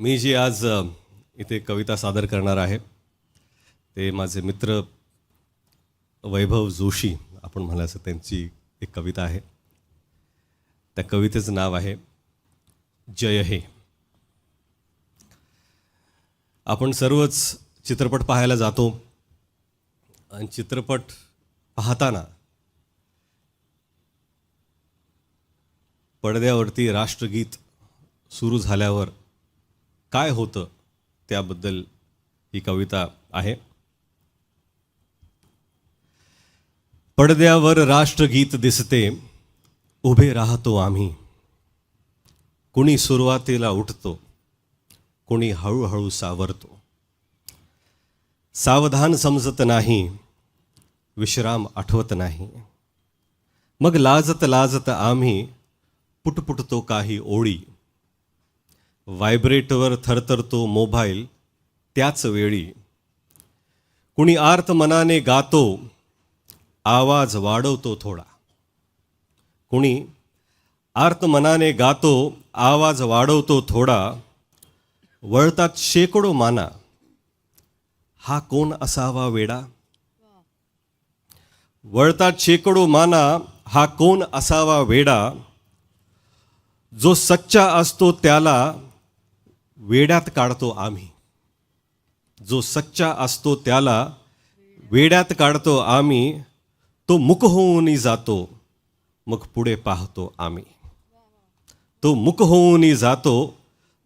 मी जी आज इथे कविता सादर करणार आहे ते माझे मित्र वैभव जोशी आपण म्हणायचं त्यांची एक कविता आहे. त्या कवितेचं नाव आहे जय हे. आपण सर्वच चित्रपट पाहायला जातो आणि चित्रपट पाहताना पडद्यावरती राष्ट्रगीत सुरू झाल्यावर काय होतं त्याबद्दल ही कविता आहे. पडद्यावर राष्ट्रगीत दिसते उभे राहतो आम्ही. कुणी सुरुवातीला उठतो कुणी हळूहळू सावरतो. सावधान समजत नाही विश्राम आठवत नाही. मग लाजत लाजत आम्ही पुटपुटतो काही ओळी व्हायब्रेटवर थरथरतो मोबाईल त्याच वेळी. कुणी आर्त मनाने गातो आवाज वाढवतो थोडा. कुणी आर्त मनाने गातो आवाज वाढवतो थोडा. वळतात शेकडो माना. हा कोण असावा वेडा? वळतात शेकडो माना हा कोण असावा वेडा? जो सच्चा असतो त्याला वेड्यात काढतो आम्ही. जो सच्चा असतो त्याला वेड्यात काढतो आम्ही तो मुक होऊन जातो मग पुढे पाहतो आम्ही. तो मुक होऊन जातो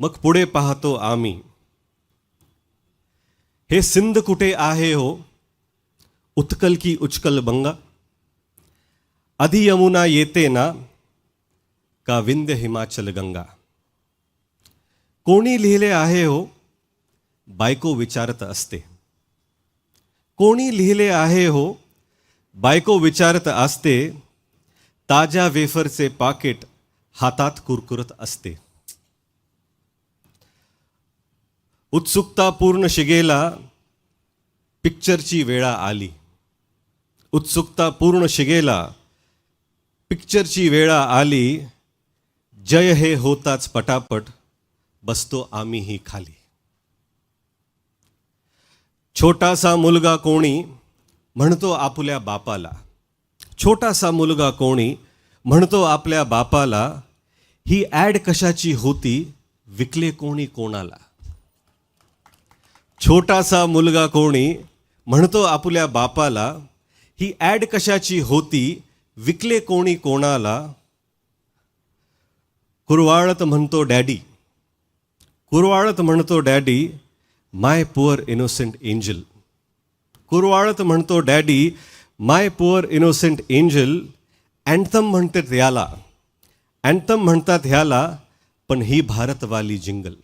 मग पुढे पाहतो आम्ही. हे सिंध कुठे आहे हो? उत्कल की उचकल बंगा. आधी यमुना येते ना का विंध्य हिमाचल गंगा. कोणी लिहिले आहे हो? बायको विचारत असते. कोणी लिहिले आहे हो? बायको विचारत असते ताज्या वेफरचे पाकिट हातात कुरकुरत असते. उत्सुकता पूर्ण शिगेला पिक्चरची वेळा आली. उत्सुकता पूर्ण शिगेला पिक्चरची वेळा आली. जय हे होताच पटापट. बसतो आम्हीही खाली. छोटासा मुलगा कोणी म्हणतो आपल्या बापाला. छोटासा मुलगा कोणी म्हणतो आपल्या बापाला ही ॲड कशाची होती विकले कोणी कोणाला. छोटासा मुलगा कोणी म्हणतो आपल्या बापाला ही ॲड कशाची होती विकले कोणी कोणाला. कुरवाळत म्हणतो डॅडी कुरवाळत म्हणतो daddy my poor innocent angel. कुरवाळत म्हणतो daddy my poor innocent angel. Anthem म्हणतात ह्याला अँथम म्हणतात ह्याला पण ही भारतवाली जिंगल.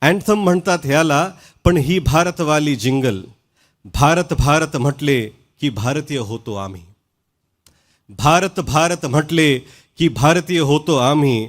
अँथम म्हणतात ह्याला पण ही भारतवाली जिंगल. भारत भारत म्हटले की भारतीय होतो आम्ही. भारत भारत म्हटले की भारतीय होतो आम्ही.